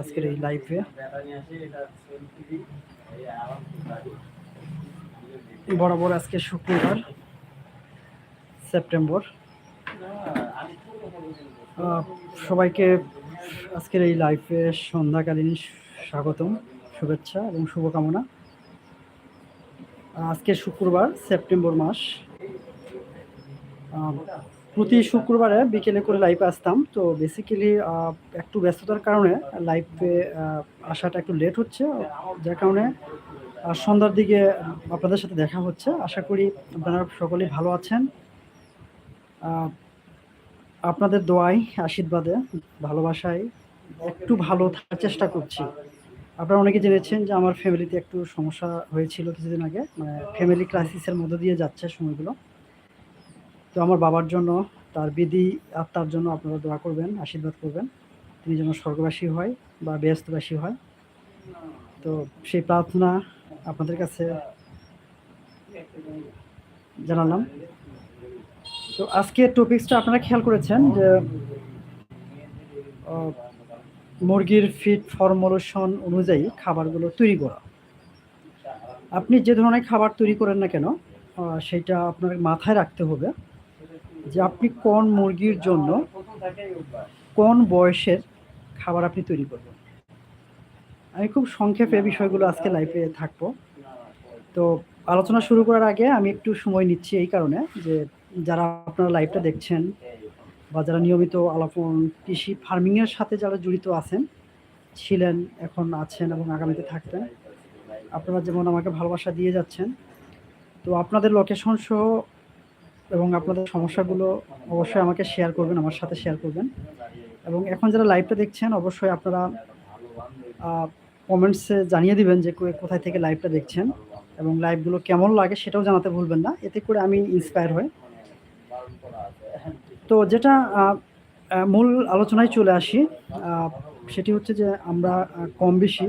আজকের এই দিই এই বরাবর আজকে শুক্রবার, সেপ্টেম্বর। সবাইকে আজকের এই লাইভে সন্ধ্যাকালীন স্বাগতম, শুভেচ্ছা এবং শুভকামনা। আজকে শুক্রবার, সেপ্টেম্বর মাস। প্রতি শুক্রবারে বিকেলে করে লাইভে আসতাম। তো বেসিক্যালি একটু ব্যস্ততার কারণে লাইভে আসাটা একটু লেট হচ্ছে। যার কারণে সন্ধ্যার দিকে আপনাদের সাথে দেখা হচ্ছে। আশা করি আপনারা সকলেই ভালো আছেন। আপনাদের দোয়াই, আশীর্বাদে, ভালোবাসায় একটু ভালো থাকার চেষ্টা করছি। আপনারা অনেকে জেনেছেন যে আমার ফ্যামিলিতে একটু সমস্যা হয়েছিল কিছুদিন আগে। মানে ফ্যামিলি ক্রাইসিসের মধ্য দিয়ে যাচ্ছে সময়গুলো। তো আমার বাবার জন্য, তার বিধি আত্মার জন্য আপনারা দোয়া করবেন, আশীর্বাদ করবেন। তিনি যেন স্বর্গবাসী হয় বা ব্যস্তবাসী হয়। তো সেই প্রার্থনা আপনাদের কাছে জানালাম। তো আজকে টপিক্সটা আপনারা খেয়াল করেছেন যে মুরগির ফিড ফর্মুলেশন অনুযায়ী খাবারগুলো তৈরি করা। আপনি যে ধরনের খাবার তৈরি করেন না কেন সেটা আপনার মাথায় রাখতে হবে। যে আপনি কোন মুরগির জন্য কোন বয়সের খাবার আপনি তৈরি করবেন? আমি খুব সংক্ষেপে বিষয়গুলো আজকে লাইফে থাকব। তো আলোচনা শুরু করার আগে আমি একটু সময় নিচ্ছি এই কারণে যে যারা আপনারা লাইভটা দেখছেন বা যারা নিয়মিত আলাপন, কৃষি ফার্মিংয়ের সাথে যারা জড়িত আছেন, ছিলেন, এখন আছেন এবং আগামীতে থাকবেন, আপনারা যেমন আমাকে ভালোবাসা দিয়ে যাচ্ছেন, তো আপনাদের লোকেশন সহ এবং আপনাদের সমস্যাগুলো অবশ্যই আমাকে শেয়ার করবেন, আমার সাথে শেয়ার করবেন। এবং এখন যারা লাইভটা দেখছেন, অবশ্যই আপনারা কমেন্টসে জানিয়ে দিবেন যে কোথায় থেকে লাইভটা দেখছেন এবং লাইভগুলো কেমন লাগে সেটাও জানাতে ভুলবেন না। এতে করে আমি ইন্সপায়ার হই। তো যেটা মূল আলোচনায় চলে আসি সেটি হচ্ছে যে আমরা কম বেশি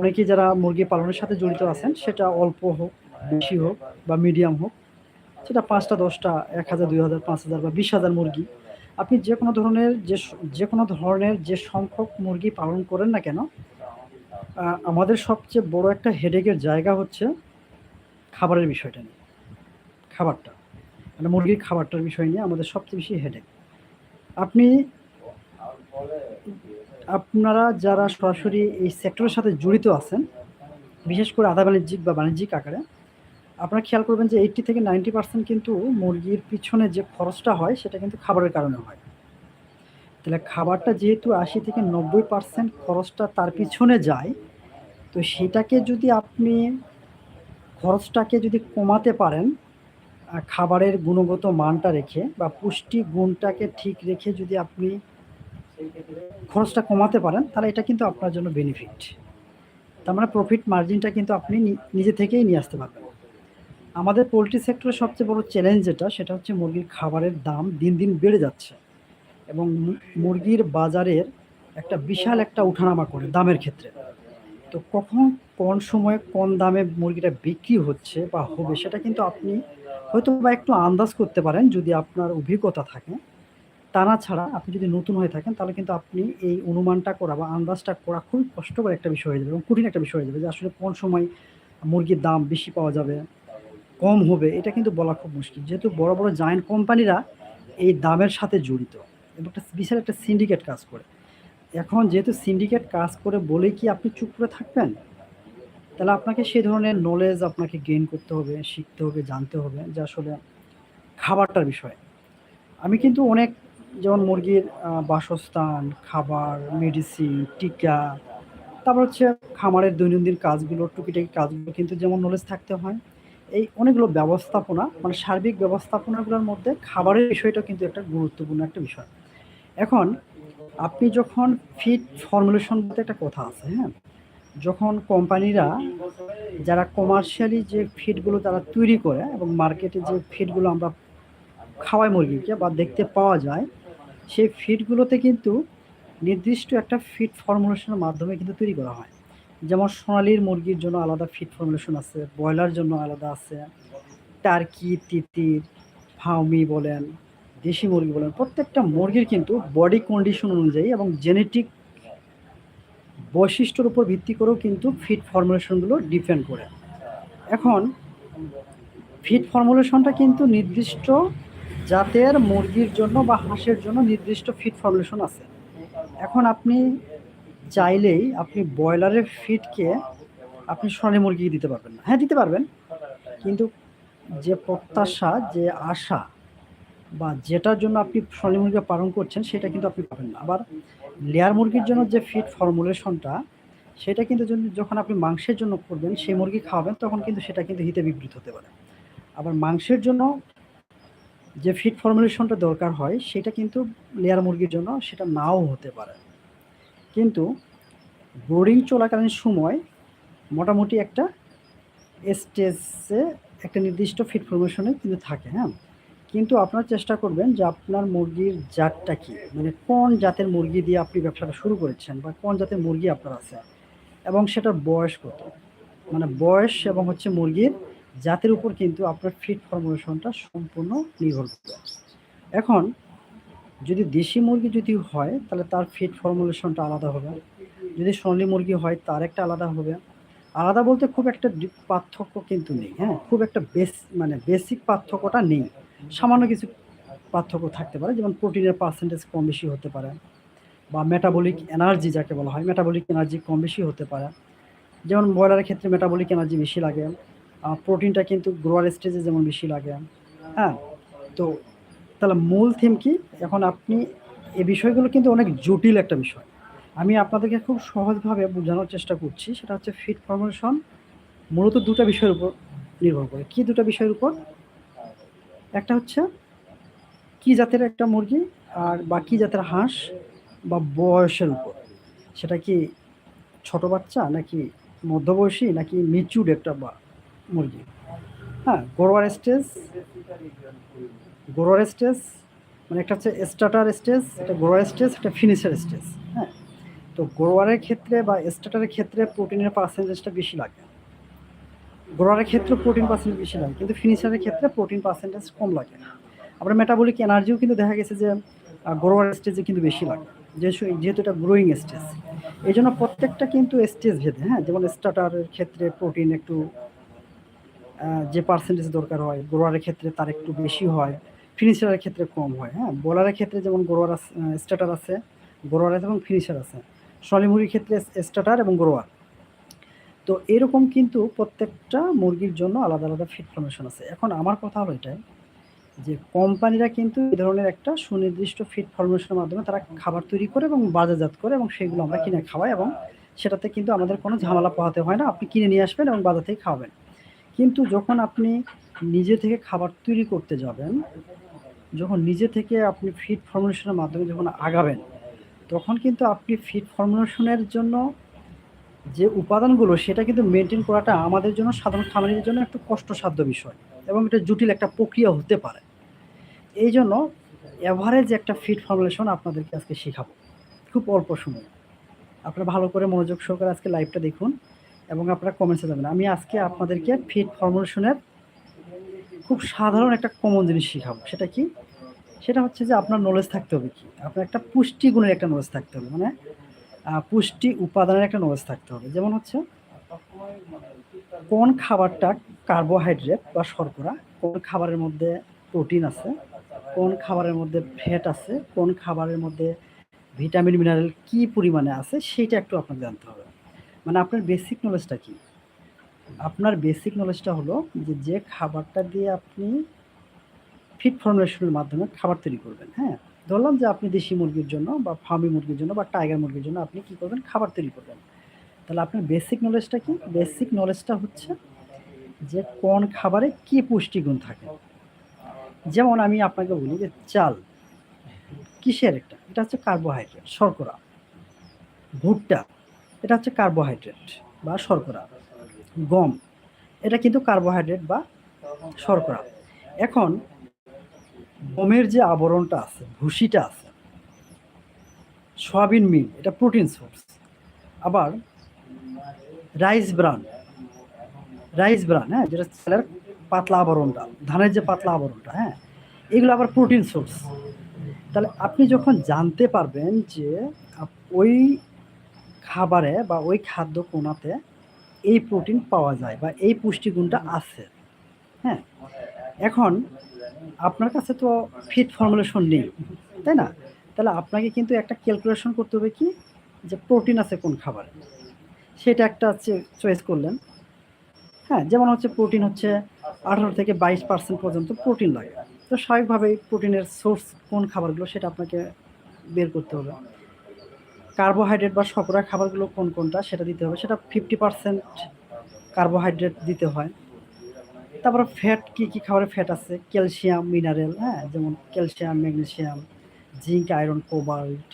অনেকেই যারা মুরগি পালনের সাথে জড়িত আছেন, সেটা অল্প হোক বেশি হোক বা মিডিয়াম হোক, সেটা পাঁচটা, দশটা, এক হাজার, দুই হাজার, পাঁচ হাজার বা বিশ হাজার মুরগি। আপনি যে কোনো ধরনের যে যে কোনো ধরনের যে সংখ্যক মুরগি পালন করেন না কেন আমাদের সবচেয়ে বড় একটা হেডেকের জায়গা হচ্ছে খাবারের বিষয়টা নিয়ে, খাবারটা। মানে মুরগির খাবারটার বিষয় নিয়ে আমাদের সবচেয়ে বেশি হেডেক আপনি, আপনারা যারা সরাসরি এই সেক্টরের সাথে জড়িত আছেন, বিশেষ করে আধা বাণিজ্যিক বা বাণিজ্যিক আকারে আপনারা খেয়াল করবেন যে এইটটি থেকে নাইনটি পার্সেন্ট কিন্তু মুরগির পিছনে যে খরচটা হয়, সেটা কিন্তু খাবারের কারণে হয়। তাহলে খাবারটা যেহেতু আশি থেকে নব্বই পার্সেন্ট খরচটা তার পিছনে যায়, তো সেটাকে যদি আপনি খরচটাকে যদি কমাতে পারেন খাবারের গুণগত মানটা রেখে বা পুষ্টি গুণটাকে ঠিক রেখে যদি আপনি খরচটা কমাতে পারেন, তাহলে এটা কিন্তু আপনার জন্য বেনিফিট তার মানে প্রফিট মার্জিনটা কিন্তু আপনি নিজে থেকেই নিয়ে আসতে পারবেন। আমাদের পোলট্রি সেক্টরের সবচেয়ে বড় চ্যালেঞ্জ যেটা, সেটা হচ্ছে মুরগির খাবারের দাম দিন দিন বেড়ে যাচ্ছে এবং মুরগির বাজারের একটা বিশাল একটা উঠানামা করে দামের ক্ষেত্রে। তো কখন কোন সময়ে কোন দামে মুরগিটা বিক্রি হচ্ছে বা হবে সেটা কিন্তু আপনি হয়তো বা একটু আন্দাজ করতে পারেন যদি আপনার অভিজ্ঞতা থাকে। তা না ছাড়া আপনি যদি নতুন হয়ে থাকেন তাহলে কিন্তু আপনি এই অনুমানটা করা বা আন্দাজটা করা খুবই কষ্টকর একটা বিষয় হয়ে যাবে এবং কঠিন একটা বিষয় হয়ে যাবে যে আসলে কোন সময় মুরগির দাম বেশি পাওয়া যাবে। কম হবে, এটা কিন্তু বলা খুব মুশকিল। যেহেতু বড় বড় জায়েন্ট কোম্পানিরা এই দামের সাথে জড়িত এবং একটা বিশাল একটা সিন্ডিকেট কাজ করে। এখন যেহেতু সিন্ডিকেট কাজ করে বলেই কি আপনি চুপ করে থাকবেন? তাহলে আপনাকে সেই ধরনের নলেজ আপনাকে গেইন করতে হবে, শিখতে হবে, জানতে হবে, যে আসলে খাবারটার বিষয়ে। আমি কিন্তু অনেক যেমন মুরগির বাসস্থান, খাবার মেডিসিন টিকা, তারপর হচ্ছে খামারের দৈনন্দিন কাজগুলো, টুকিটাকি কাজগুলো কিন্তু যেমন নলেজ থাকতে হয় এই অনেকগুলো ব্যবস্থাপনা মানে সার্বিক ব্যবস্থাপনাগুলোর মধ্যে খাবারের বিষয়টা কিন্তু একটা গুরুত্বপূর্ণ একটা বিষয়। এখন আপনি যখন ফিড ফর্মুলেশন বলতে একটা কথা আছে হ্যাঁ? যখন কোম্পানিরা যারা কমার্শিয়ালি যে ফিডগুলো তারা তৈরি করে এবং মার্কেটে যে ফিডগুলো আমরা খাওয়াই মুরগিকে বা দেখতে পাওয়া যায়, সেই ফিডগুলোতে কিন্তু নির্দিষ্ট একটা ফিড ফর্মুলেশনের মাধ্যমে কিন্তু তৈরি করা হয়। যেমন সোনালির মুরগির জন্য আলাদা ফিড ফর্মুলেশন আছে, ব্রয়লার জন্য আলাদা আছে টার্কি তিতির ফাউমি বলেন, দেশি মুরগি বলেন, প্রত্যেকটা মুরগির কিন্তু বডি কন্ডিশন অনুযায়ী এবং জেনেটিক বৈশিষ্ট্যর উপর ভিত্তি করেও কিন্তু ফিড ফর্মুলেশনগুলো ডিপেন্ড করে। এখন ফিড ফর্মুলেশনটা কিন্তু নির্দিষ্ট জাতের মুরগির জন্য বা হাঁসের জন্য নির্দিষ্ট ফিড ফর্মুলেশন আছে। এখন আপনি চাইলেই আপনি ব্রয়লারের ফিডকে আপনি সোনালী মুরগি দিতে পারবেন না। হ্যাঁ দিতে পারবেন। কিন্তু যে প্রত্যাশা, যে আশা বা যেটার জন্য আপনি সোনালী মুরগি পালন করছেন, সেটা কিন্তু আপনি পাবেন না। আবার লেয়ার মুরগির জন্য যে ফিড ফর্মুলেশনটা, সেটা কিন্তু যখন আপনি মাংসের জন্য করবেন, সেই মুরগি খাওয়াবেন, তখন কিন্তু সেটা কিন্তু হিতে বিপরীত হতে পারে। আবার মাংসের জন্য যে ফিড ফর্মুলেশনটা দরকার হয়, সেটা কিন্তু লেয়ার মুরগির জন্য সেটা নাও হতে পারে। কিন্তু বোর্ডিং চলাকালীন সময় মোটামুটি একটা স্টেজে একটা নির্দিষ্ট ফিড ফর্মেশনে কিন্তু থাকে হ্যাঁ? কিন্তু আপনার চেষ্টা করবেন যে আপনার মুরগির জাতটা কি? মানে কোন জাতের মুরগি দিয়ে আপনি ব্যবসাটা শুরু করেছেন বা কোন জাতের মুরগি আপনার আছে এবং সেটার বয়স কত? মানে বয়স এবং হচ্ছে মুরগির জাতের উপর কিন্তু আপনার ফিড ফর্মুলেশনটা সম্পূর্ণ নির্ভর করবে। এখন যদি দেশি মুরগি যদি হয়, তাহলে তার ফিড ফর্মুলেশনটা আলাদা হবে। যদি সোনালী মুরগি হয়, তার একটা আলাদা হবে। আলাদা বলতে খুব একটা পার্থক্য কিন্তু নেই হ্যাঁ? খুব একটা বেস মানে বেসিক পার্থক্যটা নেই। সামান্য কিছু পার্থক্য থাকতে পারে, যেমন প্রোটিনের পার্সেন্টেজ কম বেশি হতে পারে বা মেটাবলিক এনার্জি যাকে বলা হয় মেটাবলিক এনার্জি কম বেশি হতে পারে। যেমন ব্রয়লারের ক্ষেত্রে মেটাবলিক এনার্জি বেশি লাগে। প্রোটিনটা কিন্তু গ্রোয়ার স্টেজে যেমন বেশি লাগে হ্যাঁ? তো তাহলে মূল থিম কি? এখন আপনি এ বিষয়গুলো কিন্তু অনেক জটিল একটা বিষয়। আমি আপনাদেরকে খুব সহজভাবে বোঝানোর চেষ্টা করছি, সেটা হচ্ছে ফিড ফর্মেশন মূলত দুটো বিষয়ের উপর নির্ভর করে। কি দুটো বিষয়ের উপর? একটা হচ্ছে কি জাতের একটা মুরগি আর বা কি জাতের হাঁস বা বয়সের উপর। সেটা কি ছোট বাচ্চা নাকি মধ্যবয়সী নাকি মিচুড একটা বা মুরগি? হ্যাঁ গোড়োয়ার স্টেজ গোড়োয়ার স্টেজ মানে একটা হচ্ছে স্টার্টার স্টেজ একটা গোড়োয়ার স্টেজ একটা ফিনিশার স্টেজ হ্যাঁ? তো গোড়োয়ারের ক্ষেত্রে বা স্টার্টারের ক্ষেত্রে প্রোটিনের পার্সেন্টেজটা বেশি লাগে। গোড়োয়ারের ক্ষেত্রে প্রোটিন পার্সেন্টেজ বেশি লাগে, কিন্তু ফিনিশারের ক্ষেত্রে প্রোটিন পার্সেন্টেজ কম লাগে। আবার মেটাবলিক এনার্জিও কিন্তু দেখা গেছে যে গোড়োয়ার স্টেজে কিন্তু বেশি লাগে, যেহেতু যেহেতু এটা গ্রোয়িং স্টেজ এই জন্য প্রত্যেকটা কিন্তু স্টেজ ভেদে হ্যাঁ? যেমন স্টার্টারের ক্ষেত্রে প্রোটিন একটু যে পার্সেন্টেজ দরকার হয় গোড়ারের ক্ষেত্রে তার একটু বেশি হয় ফিনিশারের ক্ষেত্রে কম হয় হ্যাঁ? বোলারের ক্ষেত্রে যেমন গোড়ার স্টার্টার আছে আছে এবং ফিনিশার আছে। সোনালী মুরগির ক্ষেত্রে স্টার্টার এবং গোড়ার তো এরকম কিন্তু প্রত্যেকটা মুরগির জন্য আলাদা আলাদা ফিড ফর্মেশন আছে। এখন আমার কথা হলো এটাই যে কোম্পানিরা কিন্তু এই ধরনের একটা সুনির্দিষ্ট ফিড ফর্মেশনের মাধ্যমে তারা খাবার তৈরি করে এবং বাজারজাত করে এবং সেগুলো আমরা কিনে খাওয়াই এবং সেটাতে কিন্তু আমাদের কোনো ঝামেলা পোহাতে হয় না। আপনি কিনে নিয়ে আসবেন এবং বাজার থেকে খাওয়াবেন। কিন্তু যখন আপনি নিজে থেকে খাবার তৈরি করতে যাবেন যখন নিজে থেকে আপনি ফিড ফর্মুলেশনের মাধ্যমে যখন আগাবেন, তখন কিন্তু আপনি ফিড ফর্মুলেশনের জন্য যে উপাদানগুলো, সেটা কিন্তু মেনটেন করাটা আমাদের জন্য, সাধারণ খামারিদের জন্য একটু কষ্টসাধ্য বিষয় এবং এটা জটিল একটা প্রক্রিয়া হতে পারে। এই জন্য অ্যাভারেজ একটা ফিড ফর্মুলেশন আপনাদেরকে আজকে শেখাবো। খুব অল্প সময়। আপনারা ভালো করে মনোযোগ সহকারে আজকে লাইভটা দেখুন এবং আপনারা কমেন্টসে যাবেন আমি আজকে আপনাদেরকে ফিড ফর্মুলেশনের খুব সাধারণ একটা কমন জিনিস শেখাবো। সেটা কি? সেটা হচ্ছে যে আপনার নলেজ থাকতে হবে কি? আপনার একটা পুষ্টি গুণের একটা নলেজ থাকতে হবে। মানে পুষ্টি উপাদানের একটা নলেজ থাকতে হবে। যেমন হচ্ছে, কোন খাবারটা কার্বোহাইড্রেট বা শর্করা, কোন খাবারের মধ্যে প্রোটিন আছে, কোন খাবারের মধ্যে ফ্যাট আছে, কোন খাবারের মধ্যে ভিটামিন মিনারেল কি পরিমাণে আছে, সেটা একটু আপনাকে জানতে হবে। মানে আপনার বেসিক নলেজটা কি? আপনার বেসিক নলেজটা হলো যে যে খাবারটা দিয়ে আপনি ফিড ফর্মুলেশনের মাধ্যমে খাবার তৈরি করবেন হ্যাঁ? ধরলাম যে আপনি দেশি মুরগির জন্য বা ফার্মি মুরগির জন্য বা টাইগার মুরগির জন্য আপনি কি করবেন? খাবার তৈরি করবেন। তাহলে আপনার বেসিক নলেজটা কি? বেসিক নলেজটা হচ্ছে যে কোন খাবারে কি পুষ্টিগুণ থাকে। যেমন আমি আপনাকে বলি যে চাল, কিসের একটা? এটা হচ্ছে কার্বোহাইড্রেট শর্করা। ভুট্টা, এটা হচ্ছে কার্বোহাইড্রেট বা শর্করা। গম, এটা কিন্তু কার্বোহাইড্রেট বা শর্করা। এখন গমের যে আবরণটা আছে, ভুসিটা আছে, সয়াবিন মিল এটা প্রোটিন সোর্স। আবার রাইস ব্রান রাইস ব্রান হ্যাঁ যেটা চালের পাতলা আবরণটা, ধানের যে পাতলা আবরণটা হ্যাঁ এগুলো আবার প্রোটিন সোর্স। তাহলে আপনি যখন জানতে পারবেন যে ওই খাবারে বা ওই খাদ্য কোনাতে এই প্রোটিন পাওয়া যায় বা এই পুষ্টিগুণটা আছে। হ্যাঁ? এখন আপনার কাছে তো ফিট ফর্মুলেশন নেই, তাই না? তাহলে আপনাকে কিন্তু একটা ক্যালকুলেশন করতে হবে কি? যে প্রোটিন আছে কোন খাবারে। সেটা একটা হচ্ছে চয়েস করলেন। হ্যাঁ যেমন হচ্ছে প্রোটিন হচ্ছে আঠারো থেকে বাইশ পার্সেন্ট পর্যন্ত প্রোটিন লাগে। তো স্বাভাবিকভাবেই প্রোটিনের সোর্স কোন খাবারগুলো সেটা আপনাকে বের করতে হবে। কার্বোহাইড্রেট বা শর্করা খাবারগুলো কোন কোনটা সেটা দিতে হবে। সেটা ফিফটি পার্সেন্ট কার্বোহাইড্রেট দিতে হয়। তারপরে ফ্যাট কি কি খাবারে ফ্যাট আছে? ক্যালসিয়াম মিনারেল হ্যাঁ? যেমন calcium magnesium zinc iron cobalt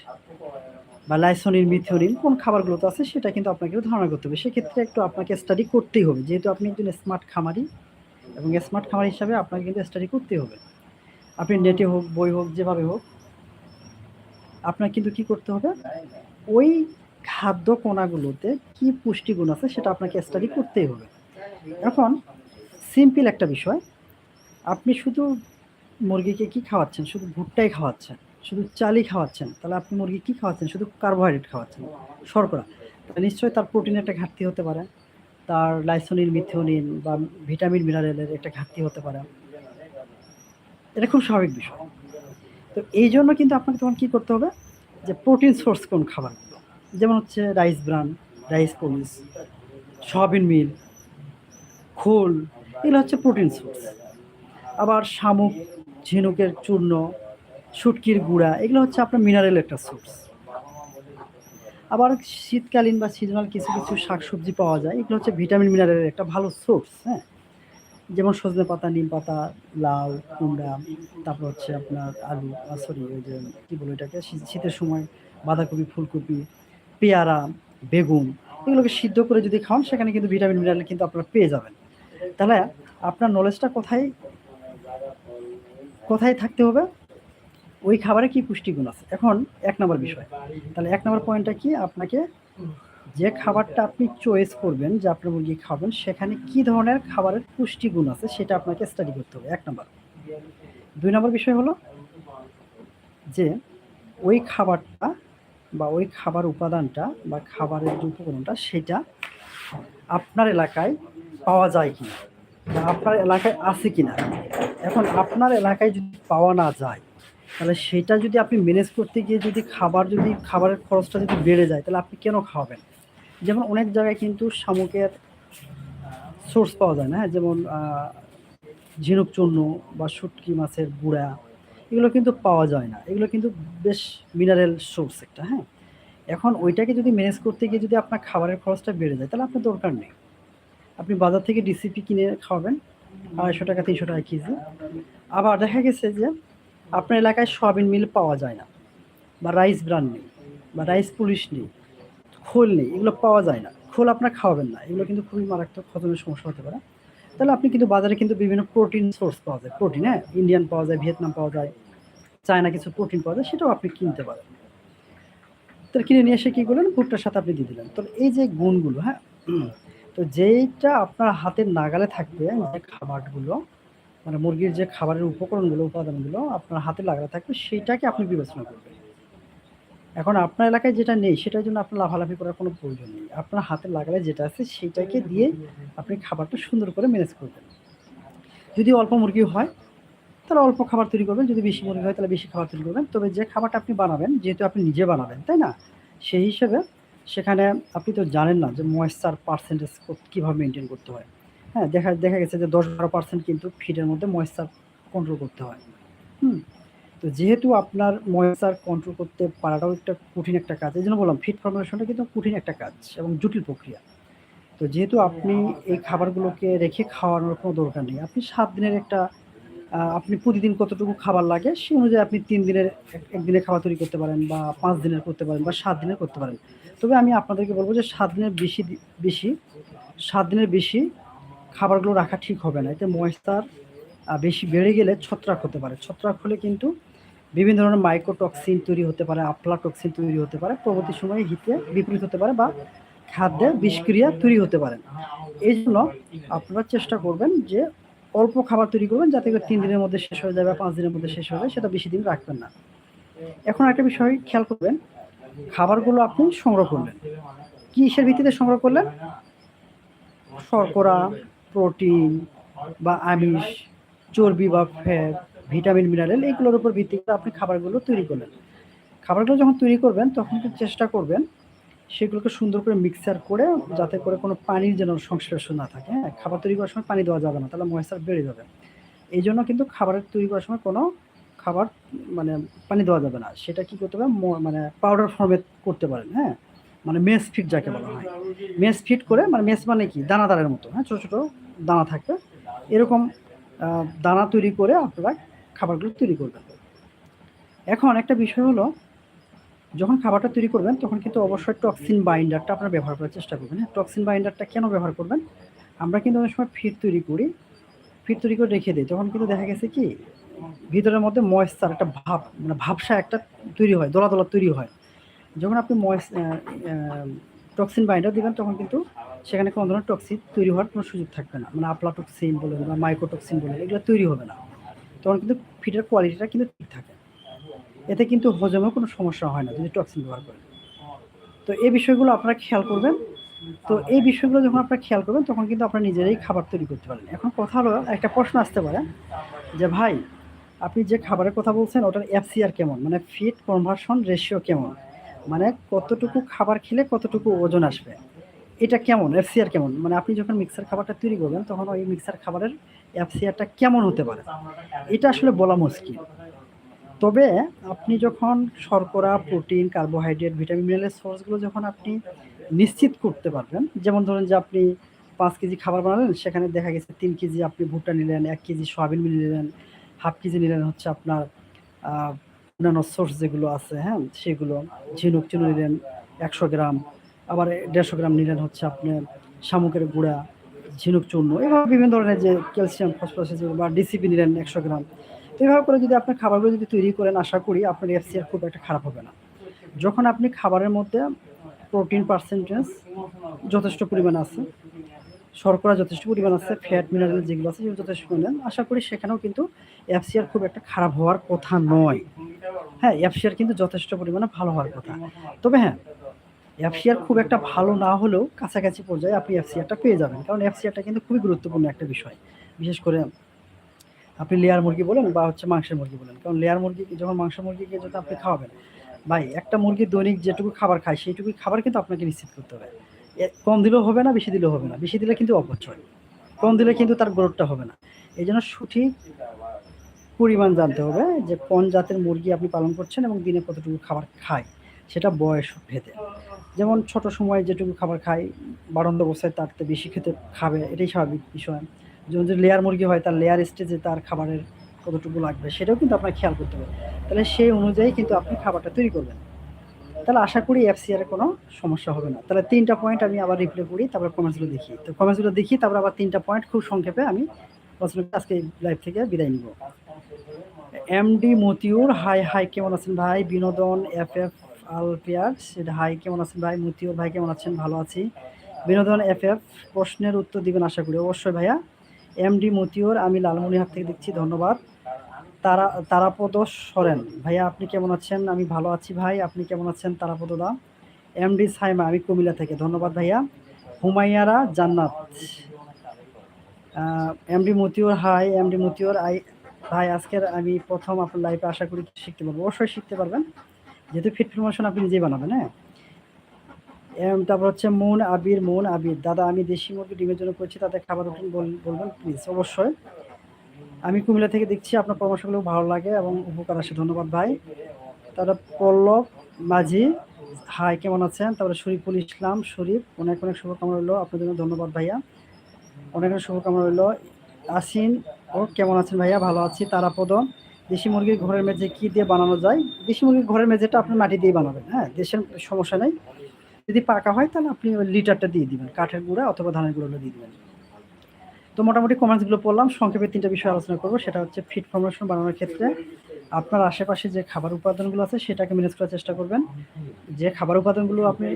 বা লাইসোনিন মিথিওনিন কোন খাবারগুলোতে আছে সেটা কিন্তু আপনাকে ধারণা করতে হবে। সেক্ষেত্রে একটু আপনাকে স্টাডি করতেই হবে। যেহেতু আপনি একজন স্মার্ট খামারি এবং স্মার্ট খামারি হিসাবে আপনাকে কিন্তু স্টাডি করতেই হবে। আপনি নেটে হোক, বই হোক, যেভাবে হোক আপনার কিন্তু কি করতে হবে? ওই খাদ্য কোনাগুলোতে কি পুষ্টিগুণ আছে সেটা আপনাকে স্টাডি করতেই হবে। এখন সিম্পল একটা বিষয়, আপনি শুধু মুরগিকে কি খাওয়াচ্ছেন? শুধু ভুট্টাই খাওয়াচ্ছেন, শুধু চালই খাওয়াচ্ছেন, তাহলে আপনি মুরগি কি খাওয়াচ্ছেন? শুধু কার্বোহাইড্রেট খাওয়াচ্ছেন, শর্করা। নিশ্চয়ই তার প্রোটিনের একটা ঘাটতি হতে পারে, তার লাইসোনিন মিথিওনিন বা ভিটামিন মিনারেলের একটা ঘাটতি হতে পারে। এটা খুব স্বাভাবিক বিষয়। তো এই জন্য কিন্তু আপনাকে তখন কী করতে হবে? যে প্রোটিন সোর্স কোন খাবারগুলো? যেমন হচ্ছে rice bran, rice polish, soybean meal, খোল, এগুলো হচ্ছে প্রোটিন সোর্স। আবার শামুক, ঝিনুকের চূর্ণ, শুটকির গুঁড়া, এগুলো হচ্ছে আপনার মিনারেল একটা সোর্স আবার শীতকালীন বা সিজনাল কিছু কিছু শাকসবজি পাওয়া যায়, এগুলো হচ্ছে ভিটামিন মিনারেলের একটা ভালো সোর্স হ্যাঁ? যেমন সজনে পাতা, নিম পাতা, লাউ, কুমড়া, তারপর হচ্ছে আপনার আলু সরি ওই যে কী বলো এটাকে? শীতের সময় বাঁধাকপি, ফুলকপি, পেয়ারা, বেগুন এগুলোকে সিদ্ধ করে যদি খাওয়ান সেখানে কিন্তু ভিটামিন, মিনারেল কিন্তু আপনারা পেয়ে যাবেন। তাহলে আপনার নলেজটা কোথায় কোথায় থাকতে হবে? ওই খাবারে কি পুষ্টিগুণ আছে? এখন এক নম্বর বিষয়। তাহলে এক নম্বর পয়েন্টটা কি? আপনাকে যে খাবারটা আপনি চয়েস করবেন, যে আপনার মুরগি খাবেন, সেখানে কি ধরনের খাবারের পুষ্টিগুণ আছে সেটা আপনাকে স্টাডি করতে হবে। এক নম্বর। দুই নম্বর বিষয় হলো যে ওই খাবারটা বা ওই খাবার উপাদানটা বা খাবারের যে উপকরণটা সেটা আপনার এলাকায় পাওয়া যায় কিনা বা আপনার এলাকায় আছে কি না এখন আপনার এলাকায় যদি পাওয়া না যায়, তাহলে সেটা যদি আপনি ম্যানেজ করতে গিয়ে যদি খাবার যদি, খাবারের খরচটা যদি বেড়ে যায়, তাহলে আপনি কেন খাওয়াবেন? যেমন অনেক জায়গায় কিন্তু শামুকের সোর্স পাওয়া যায় না হ্যাঁ? যেমন ঝিনুক চূর্ণ বা শুটকি মাছের গুঁড়া, এগুলো কিন্তু পাওয়া যায় না। এগুলো কিন্তু বেশ মিনারেল সোর্স একটা হ্যাঁ? এখন ওইটাকে যদি ম্যানেজ করতে গিয়ে যদি আপনার খাবারের খরচটা বেড়ে যায়, তাহলে আপনার দরকার নেই। আপনি বাজার থেকে ডিসিপি কিনে খাওয়াবেন, আড়াইশো টাকা, তিনশো টাকা কেজি। আবার দেখা গেছে যে আপনার এলাকায় সয়াবিন মিল পাওয়া যায় না, বা রাইস ব্রান নেই, বা রাইস পুলিশ নেই। খোল নেই, এগুলো পাওয়া যায় না। খোল আপনার খাওয়াবেন না, এগুলো কিন্তু খুবই মারাত্মক হজমের সমস্যা হতে পারে। তাহলে আপনি কিন্তু বাজারে কিন্তু বিভিন্ন প্রোটিন সোর্স পাওয়া যায়, প্রোটিন হ্যাঁ? ইন্ডিয়ান পাওয়া যায়, ভিয়েতনাম পাওয়া যায়, চায়না কিছু প্রোটিন পাওয়া যায়, সেটাও আপনি কিনতে পারেন। তাহলে কিনে নিয়ে এসে কী করলেন? ভুট্টার সাথে আপনি দিয়ে দিলেন। তো এই যে গুণগুলো হ্যাঁ? তো যেইটা আপনার হাতের নাগালে থাকবে, যে খাবারগুলো মানে মুরগির যে খাবারের উপকরণগুলো, উপাদানগুলো আপনার হাতে লাগালে থাকবে, সেইটাকে আপনি বিবেচনা করবেন। এখন আপনার এলাকায় যেটা নেই, সেটার জন্য আপনার লাফালাফি করার কোনো প্রয়োজন নেই। আপনার হাতে লাগালে যেটা আছে সেইটাকে দিয়ে আপনি খাবারটা সুন্দর করে ম্যানেজ করবেন যদি অল্প মুরগি হয়, তাহলে অল্প খাবার তৈরি করবেন। যদি বেশি মুরগি হয়, তাহলে বেশি খাবার তৈরি করবেন। তবে যে খাবারটা আপনি বানাবেন, যেহেতু আপনি নিজে বানাবেন, তাই না? সেই হিসেবে সেখানে আপনি তো জানেন না যে ময়েশ্চার পার্সেন্টেজ কীভাবে মেনটেন করতে হয়। হ্যাঁ দেখা দেখা গেছে যে দশ বারো পার্সেন্ট কিন্তু ফিডের মধ্যে ময়েশ্চার কন্ট্রোল করতে হয়। হুম? তো যেহেতু আপনার ময়েশ্চার কন্ট্রোল করতে পারাটাও একটা কঠিন একটা কাজ, এই জন্য বললাম ফিড ফর্মুলেশনটা কিন্তু কঠিন একটা কাজ এবং জটিল প্রক্রিয়া। তো যেহেতু আপনি এই খাবারগুলোকে রেখে খাওয়ানোর কোনো দরকার নেই, আপনি সাত দিনের একটা আপনি প্রতিদিন কতটুকু খাবার লাগে সেই অনুযায়ী আপনি তিন দিনের এক- একদিনের খাবার তৈরি করতে পারেন বা পাঁচ দিনের করতে পারেন বা সাত দিনের করতে পারেন। তবে আমি আপনাদেরকে বলব যে সাত দিনের বেশি বেশি, সাত দিনের বেশি খাবারগুলো রাখা ঠিক হবে না। এতে ময়েস্টার বেশি বেড়ে গেলে ছত্রাক হতে পারে। ছত্রাক হলে কিন্তু বিভিন্ন ধরনের মাইক্রোটক্সিন তৈরি হতে পারে আফলাটক্সিন তৈরি হতে পারে, পরবর্তী সময়ে হিতে বিপরীত হতে পারে বা খাদ্যে বিষক্রিয়া তৈরি হতে পারে। এই জন্য আপনারা চেষ্টা করবেন যে অল্প খাবার তৈরি করবেন, যাতে করে তিন দিনের মধ্যে শেষ হয়ে যাবে বা পাঁচ দিনের মধ্যে শেষ যায়, সেটা বেশি দিন রাখবেন না। এখন একটা বিষয় খেয়াল করবেন, খাবারগুলো আপনি সংগ্রহ করলেন। কিসের ভিত্তিতে সংগ্রহ করলেন? শর্করা, প্রোটিন বা আমিষ, চর্বি বা ফ্যাট ভিটামিন, মিনারেল এগুলোর উপর ভিত্তি করে আপনি খাবারগুলো তৈরি করলেন। খাবারগুলো যখন তৈরি করবেন, তখন চেষ্টা করবেন, সেগুলোকে সুন্দর করে মিক্সার করে, যাতে করে কোনো পানির যেন সংশ্লেষ না থাকে। হ্যাঁ খাবার তৈরি করার সময় পানি দেওয়া যাবে না, তাহলে ময়েশ্চার বেড়ে যাবে। এই জন্য কিন্তু খাবারের তৈরি করার সময় কোনো খাবার মানে পানি দেওয়া যাবে না। সেটা কি করতে হবে? মানে পাউডার ফর্মে করতে পারেন হ্যাঁ? মানে মেস ফিট যাকে বলা হয়। মেস ফিট করে মানে মেস মানে কি? দানাদারের মতো হ্যাঁ? ছোটো ছোটো দানা থাকবে এরকম দানা তৈরি করে আপনারা খাবারগুলো তৈরি করবেন। এখন একটা বিষয় হলো, যখন খাবারটা তৈরি করবেন, তখন কিন্তু অবশ্যই টক্সিন বাইন্ডারটা আপনারা ব্যবহার করার চেষ্টা করবেন হ্যাঁ? টক্সিন বাইন্ডারটা কেন ব্যবহার করবেন? আমরা কিন্তু অনেক সময় ফিট তৈরি করি ফিট তৈরি করে রেখে দিই, তখন কিন্তু দেখা গেছে কি, ভিতরের মধ্যে ময়েশ্চার একটা ভাব মানে ভাবসা একটা তৈরি হয়, দলা দলা তৈরি হয়। যখন আপনি ময়েস টক্সিন বাইন্ডার দিবেন, তখন কিন্তু সেখানে কোনো ধরনের টক্সিন তৈরি হওয়ার কোনো সুযোগ থাকবে না। মানে আপলাটক্সিন বলে বা মাইক্রোটক্সিন বলে এগুলো তৈরি হবে না। তখন কিন্তু ফিটের কোয়ালিটিটা কিন্তু ঠিক থাকে। এতে কিন্তু হজমে কোনো সমস্যা হয় না যদি টক্সিন ব্যবহার করেন। তো এই বিষয়গুলো আপনারা খেয়াল করবেন। তো এই বিষয়গুলো যখন আপনারা খেয়াল করবেন, তখন কিন্তু আপনারা নিজেরাই খাবার তৈরি করতে পারেন এখন কথা হলো, একটা প্রশ্ন আসতে পারে যে, ভাই, আপনি যে খাবারের কথা বলছেন, ওটার এফসিআর কেমন? মানে ফিট কনভার্সন রেশিও কেমন? মানে কতটুকু খাবার খেলে কতটুকু ওজন আসবে? এটা কেমন? এফসিআর কেমন? মানে আপনি যখন মিক্সার খাবারটা তৈরি করবেন, তখন ওই মিক্সার খাবারের এফসিআরটা কেমন হতে পারে? এটা আসলে বলা মুশকিল। তবে আপনি যখন শর্করা, প্রোটিন, কার্বোহাইড্রেট, ভিটামিন মিনারেল সোর্সগুলো যখন আপনি নিশ্চিত করতে পারবেন, যেমন ধরুন যে আপনি পাঁচ কেজি খাবার বানালেন, সেখানে দেখা গেছে তিন কেজি আপনি ভুট্টা নিলেন, এক কেজি সয়াবিন নিলেন, হাফ কেজি নিলেন হচ্ছে আপনার অন্যান্য সোর্স যেগুলো আছে হ্যাঁ সেগুলো, ঝিনুক চুনো নিলেন একশো গ্রাম, আবার দেড়শো গ্রাম নিলেন হচ্ছে আপনি শামুকের গুঁড়া ঝিনুক, চূর্ণ, এভাবে বিভিন্ন ধরনের যে ক্যালসিয়াম, ফসফরাস বা ডিসিপি নিলেন একশো গ্রাম। তো এভাবে করে যদি আপনার খাবারগুলো যদি তৈরি করেন, আশা করি আপনার এফসিআর খুব একটা খারাপ হবে না। যখন আপনি খাবারের মধ্যে প্রোটিন পার্সেন্টেজ যথেষ্ট পরিমাণ আছে, শর্করা যথেষ্ট পরিমাণ আছে, ফ্যাট, মিনারেল যেগুলো আছে, সেগুলো যথেষ্ট পরিমাণ, আশা করি সেখানেও কিন্তু এফসিআর খুব একটা খারাপ হওয়ার কথা নয়। হ্যাঁ এফসিআর কিন্তু যথেষ্ট পরিমাণে ভালো হওয়ার কথা। তবে হ্যাঁ এফসিআর খুব একটা ভালো না হলেও কাছাকাছি পর্যায়ে আপনি এফসিআরটা পেয়ে যাবেন। কারণ এফসিআরটা কিন্তু খুবই গুরুত্বপূর্ণ একটা বিষয়। বিশেষ করে আপনি লেয়ার মুরগি বলেন বা হচ্ছে মাংসের মুরগি বলেন। কারণ লেয়ার মুরগি যখন মাংস মুরগিকে যদি আপনি খাওয়াবেন, ভাই, একটা মুরগি দৈনিক যেটুকু খাবার খায় সেইটুকু খাবার কিন্তু আপনাকে নিশ্চিত করতে হবে। কম দিলেও হবে না, বেশি দিলেও হবে না। বেশি দিলে কিন্তু অপচয়। কম দিলে কিন্তু তার গ্রোথটা হবে না। এই জন্য সঠিক পরিমাণ জানতে হবে যে কোন জাতের মুরগি আপনি পালন করছেন এবং দিনে কতটুকু খাবার খায়, সেটা বয়স ভেদে। যেমন ছোট সময়ে যেটুকু খাবার খায় বারন্দ অবস্থায় তার থেকে বেশি খেতে খাবে, এটাই স্বাভাবিক বিষয়। যেমন যদি লেয়ার মুরগি হয়, তার লেয়ার স্টেজে তার খাবারের কতটুকু লাগবে, সেটাও কিন্তু আপনার খেয়াল করতে হবে। তাহলে সেই অনুযায়ী কিন্তু আপনি খাবারটা তৈরি করবেন। তাহলে আশা করি এফসিআর কোনো সমস্যা হবে না। তাহলে তিনটা পয়েন্ট আমি আবার রিপ্লে করি, তারপর কমেন্টসগুলো দেখি। তো কমেন্টসগুলো দেখি, তারপর আবার তিনটা পয়েন্ট খুব সংক্ষেপে আমি আজকে লাইভ থেকে বিদায় নিব। এমডি মতিউর হাই হাই কেমন আছেন ভাই? বিনোদন এফ এফ আলপিয়ার সেটা হাই কেমন আছেন ভাই? মতিউর ভাই কেমন আছেন? ভালো আছি। বিনোদন এফ এফ প্রশ্নের উত্তর দিবেন আশা করি। অবশ্যই ভাইয়া। এমডি মতিউর, আমি লালমনিহাট থেকে দেখছি। ধন্যবাদ। তারা, তারাপদ সরেন। ভাইয়া, আপনি কেমন আছেন? আমি ভালো আছি ভাই। আপনি কেমন আছেন? তারাপদ দা। এমডি সাইমা, আমি কুমিল্লা থেকে। ধন্যবাদ ভাইয়া। Humaira Jannat. MD Motiur, hi. MD Motiur, I ভাই, আজকের আমি প্রথম আপনার লাইফে আশা করি শিখতে পারব। অবশ্যই শিখতে পারবেন। যেহেতু ফিট প্রমোশন আপনি নিজেই বানাবেন হ্যাঁ? তারপর হচ্ছে মন, আবির মন, আবির। দাদা, আমি দেশি মুরগি ডিমের জন্য করছি তাদের খাবার রুটিন বলবেন প্লিজ অবশ্যই। আমি কুমিল্লা থেকে দেখছি, আপনার পরামর্শগুলো ভালো লাগে এবং উপকার আসে। ধন্যবাদ ভাই। তারপর পল্লব, মাঝি, হাই, কেমন আছেন? তারপরে শরীফুল ইসলাম, শরীফ, অনেক অনেক শুভকামনা রইল। আপনার জন্য ধন্যবাদ ভাইয়া। অনেক অনেক শুভকামনা রইল। আসিন, ও কেমন আছেন ভাইয়া? ভালো আছি। তারাপদ দেশি মুরগির ঘরের মেঝে কি দিয়ে বানানো যায়? দেশি মুরগির ঘরের মেঝেটা আপনি মাটি দিয়ে বানাবেন হ্যাঁ? দেশের সমস্যা নেই। যদি পাকা হয়, তাহলে আপনি ওই লিটারটা দিয়ে দিবেন, কাঠের গুঁড়া অথবা ধানের গুঁড়োগুলো দিয়ে দিবেন। তো মোটামুটি কমেন্টসগুলো পড়লাম, সংক্ষেপে তিনটা বিষয় আলোচনা করব, সেটা হচ্ছে ফিট ফর্মেশন বানানোর ক্ষেত্রে। আপনার আশেপাশে যে খাবার উপাদানগুলো আছে, সেটাকে ম্যানেজ করার চেষ্টা করবেন। যে খাবার উপাদানগুলো আপনি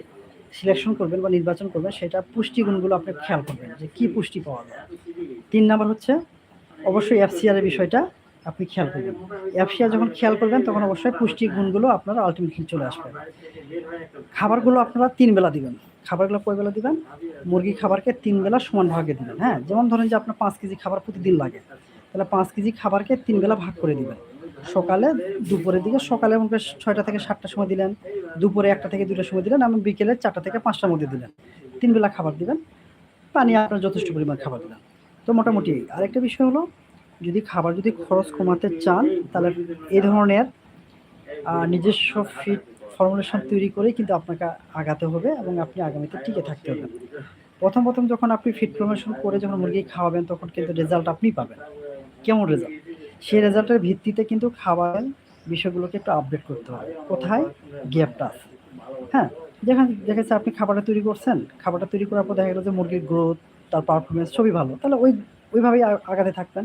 সিলেকশন করবেন বা নির্বাচন করবেন, সেটা পুষ্টিগুণগুলো আপনি খেয়াল করবেন, যে কী পুষ্টি পাওয়া যায়। তিন নাম্বার হচ্ছে, অবশ্যই এফসিআর এর বিষয়টা। আপনি খেয়াল করবেন। এফসিআর যখন খেয়াল করবেন, তখন অবশ্যই পুষ্টি গুণগুলো আপনার আলটিমেটলি চলে আসবে। খাবারগুলো আপনারা তিন বেলা দিবেন। খাবারগুলো কয় বেলা দিবেন? মুরগি খাবারকে তিন বেলা সমান ভাগে দিবেন হ্যাঁ? যেমন ধরেন যে আপনার পাঁচ কেজি খাবার প্রতিদিন লাগে, তাহলে পাঁচ কেজি খাবারকে তিন বেলা ভাগ করে দিবেন। সকালে, দুপুরের দিকে, সকালে করেন ছয়টা থেকে সাতটার সময় দিলেন, দুপুরে একটা থেকে দুটার সময় দিলেন এবং বিকেলে চারটা থেকে পাঁচটার মধ্যে দিলেন। তিন বেলা খাবার দিবেন। পানি আপনার যথেষ্ট পরিমাণ খাবার দিলেন। তো মোটামুটি, আরেকটা বিষয় হলো যদি খাবার যদি খরচ কমাতে চান, তাহলে এই ধরনের নিজস্ব ফিট ফর্মুলেশন তৈরি করেই কিন্তু আপনাকে আগাতে হবে এবং আপনি আগামীতে টিকে থাকতে হবে। প্রথম প্রথম যখন আপনি ফিট ফর্মুলেশন করে যখন মুরগি খাওয়াবেন, তখন কিন্তু রেজাল্ট আপনি পাবেন। কেমন রেজাল্ট সেই রেজাল্টের ভিত্তিতে কিন্তু খাবারের বিষয়গুলোকে একটু আপডেট করতে হবে। কোথায়? গ্যাপটা আছে। হ্যাঁ দেখা যাচ্ছে আপনি খাবারটা তৈরি করছেন। খাবারটা তৈরি করার পর দেখা গেলো যে মুরগির গ্রোথ তার পারফরমেন্স সবই ভালো। তাহলে ওই ওইভাবেই আগাতে থাকবেন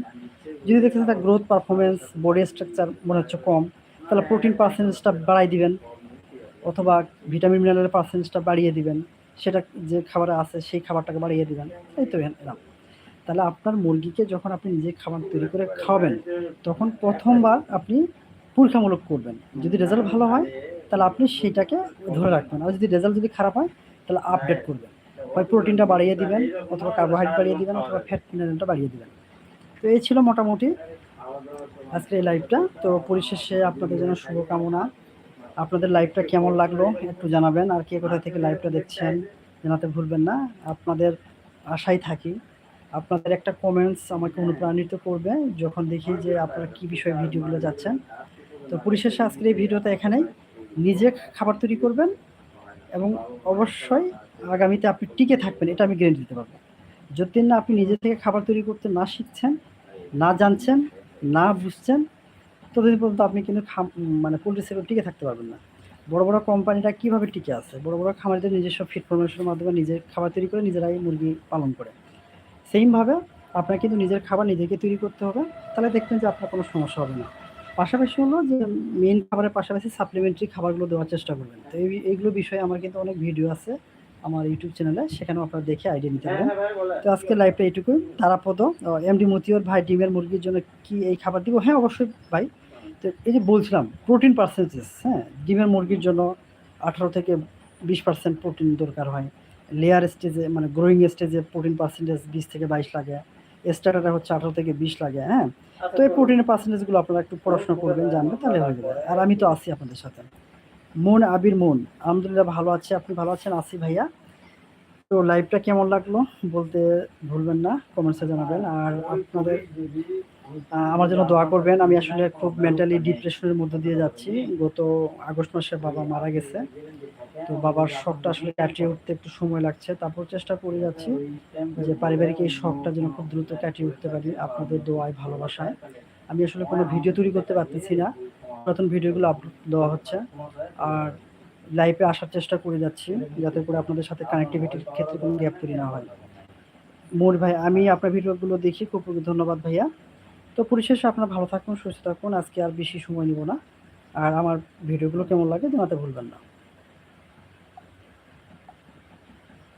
যদি দেখছেন তার গ্রোথ পারফরমেন্স বডি স্ট্রাকচার মনে হচ্ছে কম, তাহলে প্রোটিন পার্সেন্টেজটা বাড়াই দিবেন, অথবা ভিটামিন মিনারেলের পার্সেন্টেজটা বাড়িয়ে দিবেন, সেটা যে খাবার আছে সেই খাবারটাকে বাড়িয়ে দিবেন, এই তো এরকম তাহলে আপনার মুরগিকে যখন আপনি নিজে খাবার তৈরি করে খাওয়াবেন, তখন প্রথমবার আপনি পরীক্ষামূলক করবেন। যদি রেজাল্ট ভালো হয়, তাহলে আপনি সেটাকে ধরে রাখবেন। আর যদি রেজাল্ট যদি খারাপ হয়, তাহলে আপডেট করবেন। হয় প্রোটিনটা বাড়িয়ে দিবেন, অথবা কার্বোহাইড্রেট বাড়িয়ে দিবেন, অথবা ফ্যাট মিনারেলটা বাড়িয়ে দিবেন। তো এই ছিল মোটামুটি আজকের এই লাইভটা তো পরিশেষে আপনাদের জন্য শুভকামনা। আপনাদের লাইভটা কেমন লাগল একটু জানাবেন, আর কে কোথা থেকে লাইভটা দেখছেন জানাতে ভুলবেন না। আপনাদের আশায় থাকি। আপনাদের একটা কমেন্টস আমাকে অনুপ্রাণিত করবে যখন দেখি যে আপনারা কি বিষয়ে ভিডিওগুলো যাচ্ছেন। তো পরিশেষে আজকের এই ভিডিওটা এখানেই। নিজে খাবার তৈরি করবেন এবং অবশ্যই আগামীতে আপনি টিকে থাকবেন, এটা আমি গ্যারেন্টি দিতে পারব। যতদিন না আপনি নিজে থেকে খাবার তৈরি করতে না শিখছেন, না জানছেন, না বুঝছেন, ততদিন পর্যন্ত আপনি কিন্তু মানে পোলট্রি সেক্টর টিকে থাকতে পারবেন না। বড় বড় কোম্পানিটা কীভাবে টিকে আছে? বড় বড় খামারিদের নিজস্ব ফিট ফর্মেশনের মাধ্যমে নিজের খাবার তৈরি করে নিজেরাই মুরগি পালন করে। সেইমভাবে আপনার কিন্তু নিজের খাবার নিজেকে তৈরি করতে হবে, তাহলে দেখবেন যে আপনার কোনো সমস্যা হবে না। পাশাপাশি হলো যে মেন খাবারের পাশাপাশি সাপ্লিমেন্টারি খাবারগুলো দেওয়ার চেষ্টা করবেন। তো এই, এইগুলো বিষয়ে আমার কিন্তু অনেক ভিডিও আছে। আমার ইউটিউব চ্যানেলে সেখানেও আপনারা দেখে আইডিয়া নিতে পারবেন তো আজকে লাইভটা এইটুকুই। তারাপদ এমডি মতিওর ভাই ডিমের মুরগির জন্য কি এই খাবার দিব? হ্যাঁ অবশ্যই ভাই। তো এই যে বলছিলাম প্রোটিন পার্সেন্টেজ হ্যাঁ ডিমের মুরগির জন্য আঠারো থেকে বিশ পার্সেন্ট প্রোটিন দরকার হয়। লেয়ার স্টেজে মানে গ্রোয়িং স্টেজে প্রোটিন পার্সেন্টেজ বিশ থেকে বাইশ লাগে। স্টার্টারটা হচ্ছে আঠারো থেকে বিশ লাগে হ্যাঁ। তো এই প্রোটিনের পার্সেন্টেজগুলো আপনারা একটু পড়াশোনা করবেন জানবেন তাহলে হয়ে যাবে। আর আমি তো আছি আপনাদের সাথে। মন, আবির মন। আলহামদুলিল্লাহ ভালো আছে। আপনি ভালো আছেন? আসি ভাইয়া। তো লাইভটা কেমন লাগল বলতে ভুলবেন না কমেন্টসে জানাবেন। আর আপনাদের আমার জন্য দোয়া করবেন। আমি আসলে খুব মেন্টালি ডিপ্রেশনের মধ্যে দিয়ে যাচ্ছি। গত আগস্ট মাসে বাবা মারা গেছে। তো বাবার শখটা আসলে কাটিয়ে উঠতে একটু সময় লাগছে। তারপর চেষ্টা করে যাচ্ছি যে পারিবারিক এই শখটা যেন খুব দ্রুত কাটিয়ে উঠতে পারি আপনাদের দোয়ায়, ভালোবাসায়। আমি আসলে কোনো ভিডিও তৈরি করতে পারতেছি না। নতুন ভিডিওগুলো আপলোড দেওয়া হচ্ছে। আর লাইভে আসার চেষ্টা করে যাচ্ছি, যাতে করে আপনাদের সাথে কানেক্টিভিটির ক্ষেত্রে কোনো গ্যাপ তৈরি না হয়। মূল ভাই, আমি আপনার ভিডিওগুলো দেখি, খুব খুব ধন্যবাদ ভাইয়া। তো পরিশেষে আপনার ভালো থাকুন, সুস্থ থাকুন, আজকে আর বেশি সময় নিব না। আর আমার ভিডিওগুলো কেমন লাগে জানাতে ভুলবেন না।